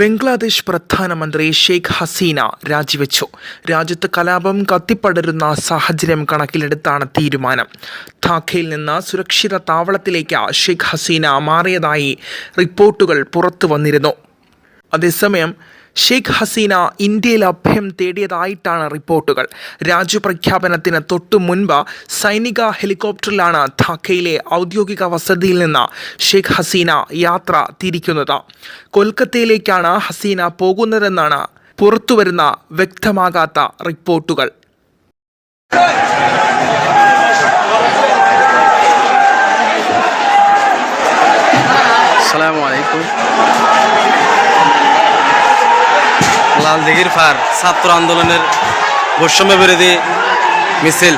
ബംഗ്ലാദേശ് പ്രധാനമന്ത്രി ഷെയ്ഖ് ഹസീന രാജിവെച്ചു. രാജ്യത്ത് കലാപം കത്തിപ്പടരുന്ന സാഹചര്യം കണക്കിലെടുത്താണ് തീരുമാനം. ധാക്കയിൽ നിന്ന് സുരക്ഷിത താവളത്തിലേക്ക് ഷെയ്ഖ് ഹസീന മാറിയതായി റിപ്പോർട്ടുകൾ പുറത്തു വന്നിരുന്നു അതേസമയം ഷെയ്ഖ് ഹസീന ഇന്ത്യയിൽ അഭയം തേടിയതായിട്ടാണ് റിപ്പോർട്ടുകൾ. രാജ്യപ്രഖ്യാപനത്തിന് തൊട്ടു മുൻപ് സൈനിക ഹെലികോപ്റ്ററിലാണ് ധാക്കയിലെ ഔദ്യോഗിക വസതിയിൽ നിന്ന് ഷെയ്ഖ് ഹസീന യാത്ര തിരിക്കുന്നത്. കൊൽക്കത്തയിലേക്കാണ് ഹസീന പോകുന്നതെന്നാണ് പുറത്തുവരുന്ന വ്യക്തമാകാത്ത റിപ്പോർട്ടുകൾ. അസ്സാം വലൈക്കും লাল দিঘির ফার ছাত্র আন্দোলনের বৈষম্য বিরোধী মিছিল।